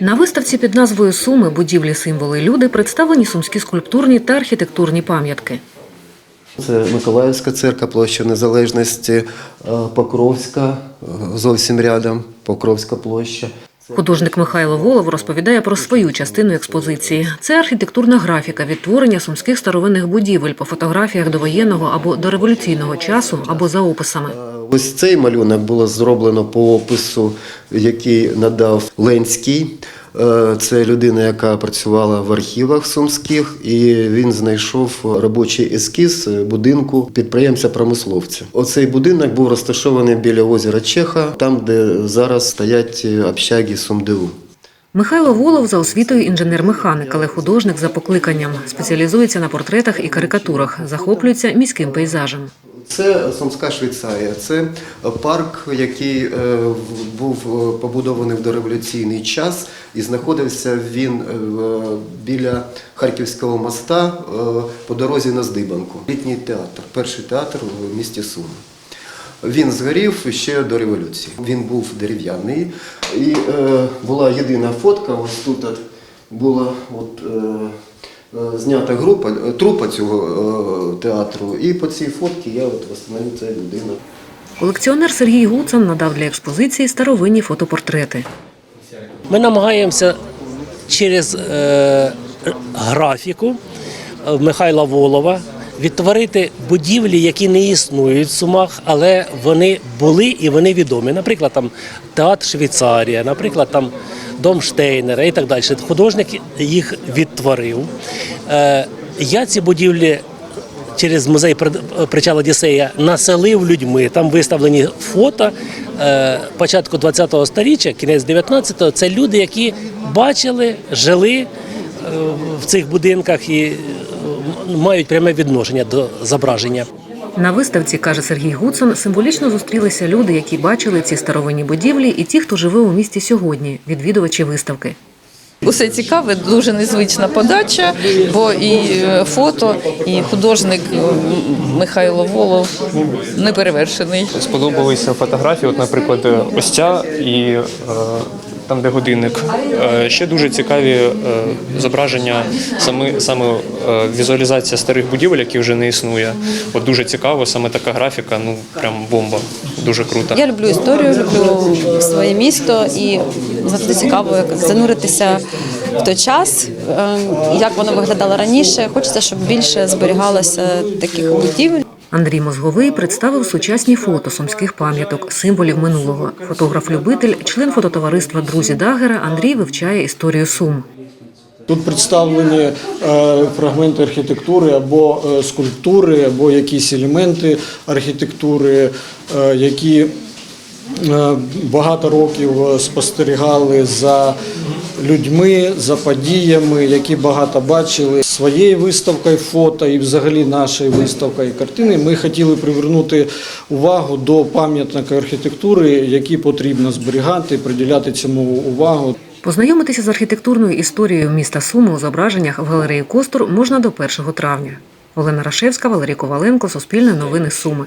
На виставці під назвою Суми будівлі, символи, люди представлені сумські скульптурні та архітектурні пам'ятки. Це Миколаївська церква, площа Незалежності, е, Покровська, е, зовсім рядом, Покровська площа. Художник Михайло Волов розповідає про свою частину експозиції. Це архітектурна графіка відтворення сумських старовинних будівель по фотографіях довоєнного або дореволюційного часу, або за описами. Ось цей малюнок було зроблено по опису, який надав Ленський. Е, Це людина, яка працювала в архівах сумських, і він знайшов робочий ескіз будинку підприємця-промисловця. Оцей будинок був розташований біля озера Чеха, там, де зараз стоять общаги СумДУ. Михайло Волов за освітою інженер-механик, але художник за покликанням. Спеціалізується на портретах і карикатурах, захоплюється міським пейзажем. Це Сумська Швейцарія. Це парк, який е, був е, побудований в дореволюційний час, і знаходився він е, біля Харківського моста по дорозі на Здибанку. Літній театр, перший театр в місті Суми. Він згорів ще до революції. Він був дерев'яний. І була єдина фотка. Ось тут була от, знята група, е, трупа цього е, театру. І по цій фотці я от встановив це людина. Колекціонер Сергій Гуцан надав для експозиції старовинні фотопортрети. Ми намагаємося через е, графіку е, Михайла Волова відтворити будівлі, які не існують в Сумах, але вони були і вони відомі. Наприклад, там театр Швейцарія, наприклад, там дом Штейнера і так далі. Художник їх відтворив. Е, я ці будівлі через музей Прид- причал Одіссея населив людьми. Там виставлені фото е, початку 20-го століття, кінець 19-го. Це люди, які бачили, жили е, в цих будинках і мають пряме відношення до зображення. На виставці, каже Сергій Гуцан, символічно зустрілися люди, які бачили ці старовинні будівлі, і ті, хто живе у місті сьогодні, відвідувачі виставки. Усе цікаве, дуже незвична подача, бо і е, фото, і художник Михайло Волов неперевершений. Сподобалися фотографії, от, наприклад, ось ця і е, там, де годинник. Е, ще дуже цікаві е, зображення, саме, саме візуалізація старих будівель, які вже не існує. От дуже цікаво, саме така графіка, ну прям бомба, дуже круто. Я люблю історію, люблю своє місто і завжди цікаво як зануритися в той час, е, як воно виглядало раніше. Хочеться, щоб більше зберігалося таких будівель. Андрій Мозговий представив сучасні фото сумських пам'яток, символів минулого. Фотограф-любитель, член фототовариства Друзі Дагера Андрій вивчає історію Сум. Тут представлені е, фрагменти архітектури або е, скульптури, або якісь елементи архітектури, е, які багато років спостерігали за людьми, за подіями, які багато бачили. Своєю виставкою фото і взагалі нашою виставкою картини ми хотіли привернути увагу до пам'ятника архітектури, які потрібно зберігати, приділяти цьому увагу. Познайомитися з архітектурною історією міста Суми у зображеннях в галереї Костур можна до 1 травня. Олена Рашевська, Валерій Коваленко, Суспільне новини Суми.